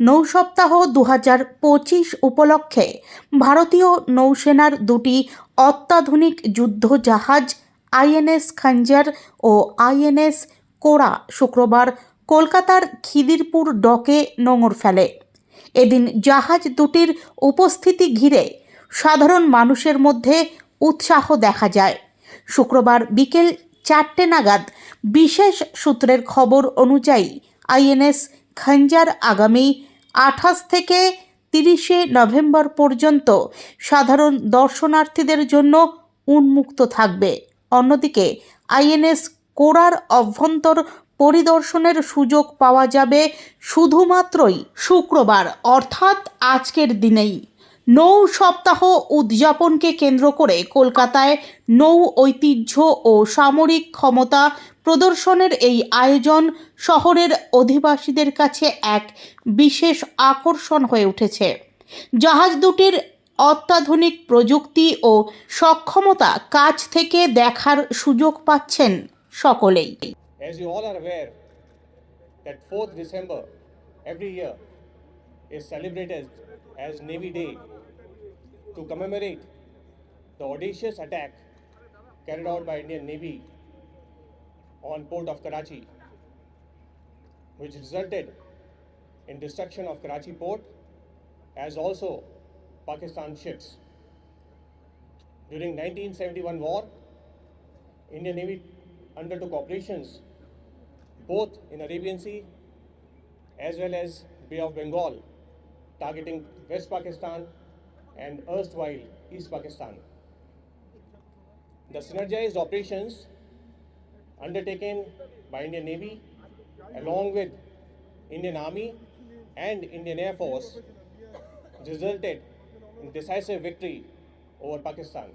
নৌ সপ্তাহ দু হাজার পঁচিশ উপলক্ষে ভারতীয় নৌসেনার দুটি অত্যাধুনিক যুদ্ধ জাহাজ আইএনএস খঞ্জার ও আইএনএস কোরা শুক্রবার কলকাতার খিদিরপুর ডকে নোঙর ফেলে। এদিন জাহাজ দুটির উপস্থিতি ঘিরে সাধারণ মানুষের মধ্যে উৎসাহ দেখা যায়। শুক্রবার বিকেল চারটে নাগাদ বিশেষ সূত্রের খবর অনুযায়ী আইএনএস খঞ্জার আগামী আঠাশ থেকে তিরিশে নভেম্বর পর্যন্ত সাধারণ দর্শনার্থীদের জন্য উন্মুক্ত থাকবে। অন্যদিকে, আইএনএস কোরার অভ্যন্তর পরিদর্শনের সুযোগ পাওয়া যাবে শুধুমাত্রই শুক্রবার, অর্থাৎ আজকের দিনেই। নৌ সপ্তাহ উদযাপনকে কেন্দ্র করে কলকাতায় নৌ ঐতিহ্য ও সামরিক ক্ষমতা প্রদর্শনের এই আয়োজন শহরের অধিবাসীদের কাছে এক বিশেষ আকর্ষণ হয়ে উঠেছে। জাহাজ দুটির অত্যাধুনিক প্রযুক্তি ও সক্ষমতা কাছ থেকে দেখার সুযোগ পাচ্ছেন সকলেই। As you all are aware, that 4th December every year is celebrated as Navy Day to commemorate the audacious attack carried out by Indian Navy on port of Karachi, which resulted in destruction of Karachi port as also Pakistan ships. During 1971 war, Indian Navy undertook operations both in Arabian Sea as well as Bay of Bengal, targeting West Pakistan and erstwhile East Pakistan. The synergized operations undertaken by Indian Navy along with Indian Army and Indian Air Force resulted in decisive victory over Pakistan.